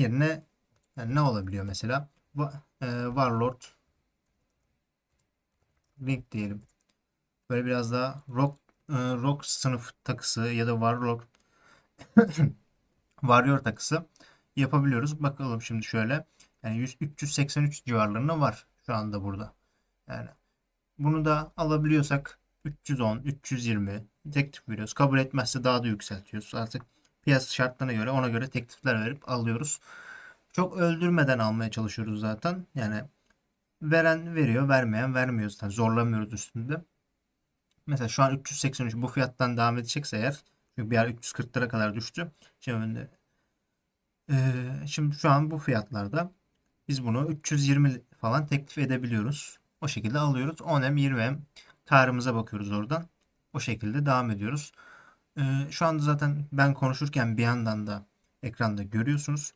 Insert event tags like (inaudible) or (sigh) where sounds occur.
yerine yani ne olabiliyor mesela? Va- e, Warlord Link diyelim. Böyle biraz daha rock e, rock sınıf takısı ya da Warlord (coughs) Warrior takısı yapabiliyoruz. Bakalım şimdi şöyle. Yani 100, 383 civarlarında var şu anda burada. Yani bunu da alabiliyorsak 310, 320 teklif veriyoruz. Kabul etmezse daha da yükseltiyoruz. Artık piyasa şartlarına göre ona göre teklifler verip alıyoruz. Çok öldürmeden almaya çalışıyoruz zaten. Yani veren veriyor, vermeyen vermiyor zaten. Zorlamıyoruz üstünde. Mesela şu an 383 bu fiyattan devam edecekse eğer çünkü bir ara 340 lira kadar düştü. Şimdi, eee, şimdi şu an bu fiyatlarda biz bunu 320 falan teklif edebiliyoruz. O şekilde alıyoruz. 10M 20M karımıza bakıyoruz oradan. O şekilde devam ediyoruz. Eee, şu anda zaten ben konuşurken bir yandan da ekranda görüyorsunuz.